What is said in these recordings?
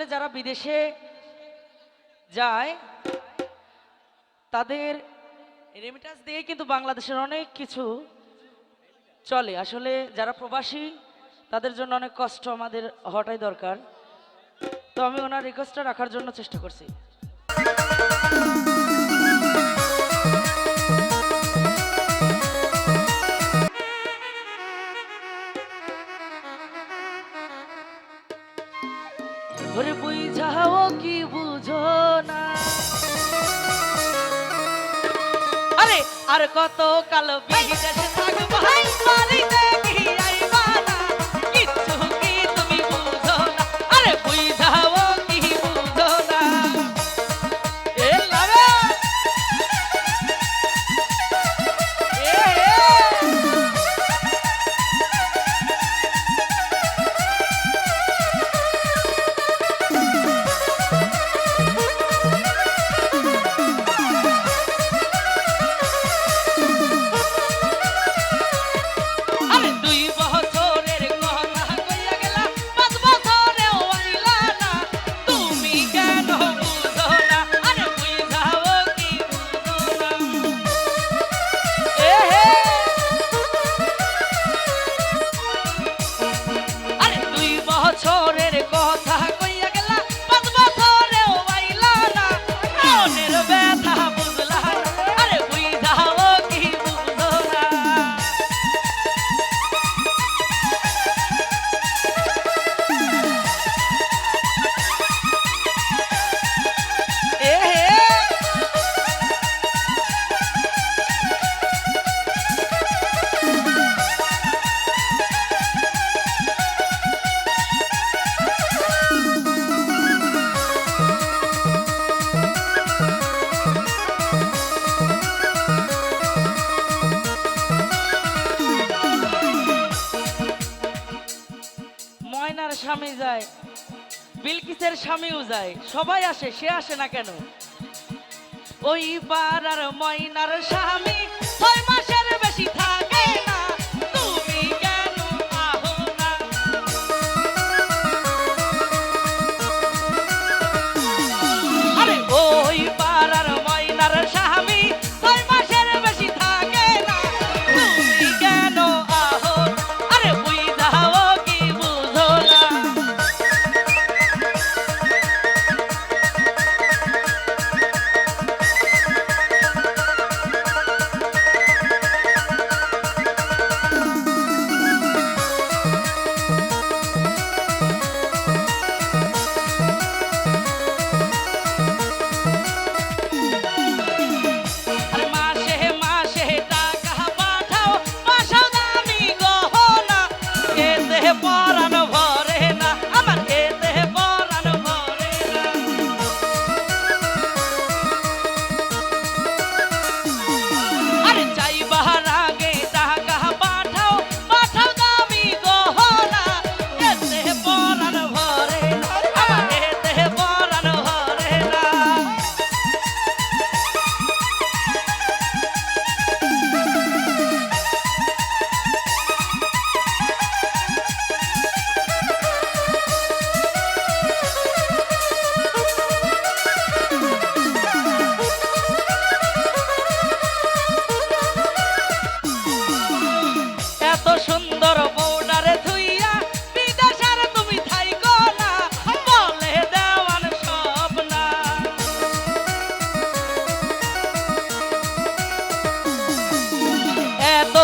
বিদেশে যায়, তাদের রেমিটান্স দিয়ে কিন্তু বাংলাদেশের অনেক কিছু চলে। আসলে যারা প্রবাসী, তাদের জন্য অনেক কষ্ট আমাদের হওয়াটাই দরকার। তো আমি ওনার রিকোয়েস্টটা রাখার জন্য চেষ্টা করছি। ওরে বুঝাও কি বুঝো না। আরে আর কত কাল বিদেশে থাকব? স্বামী যায়, বিলকিসের স্বামীও যায়, সবাই আসে, সে আসে না কেন? ওই পাড়ার ময়নার স্বামী ছয় মাসের বেশি থাকে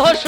hoş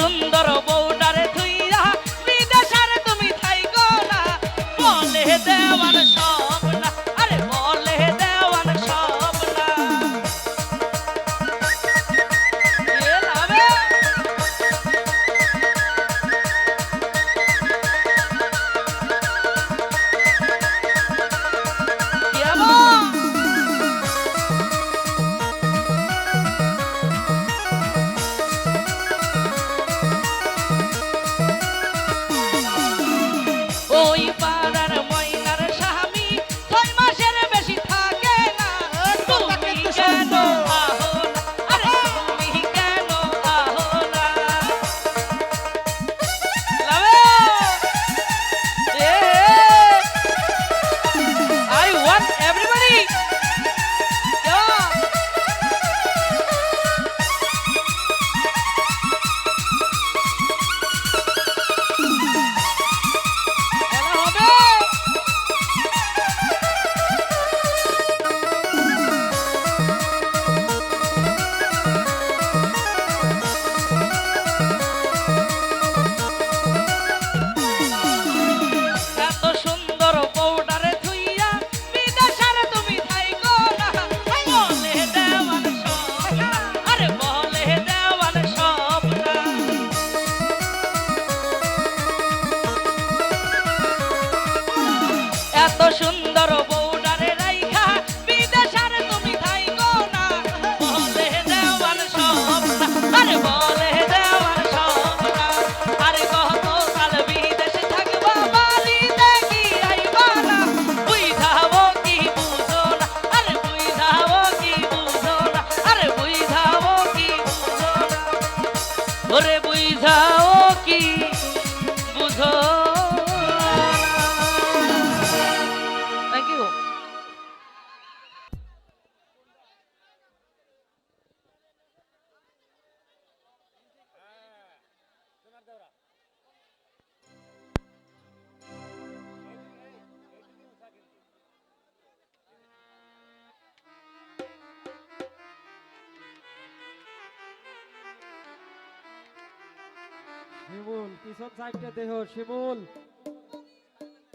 শিমুল পিছন সাইডটা দেখো শিমুল।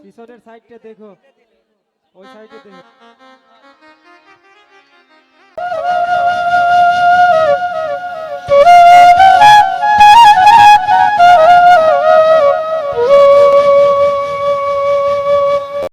পিছনের সাইডটা দেখো। ওই সাইডে দেখো।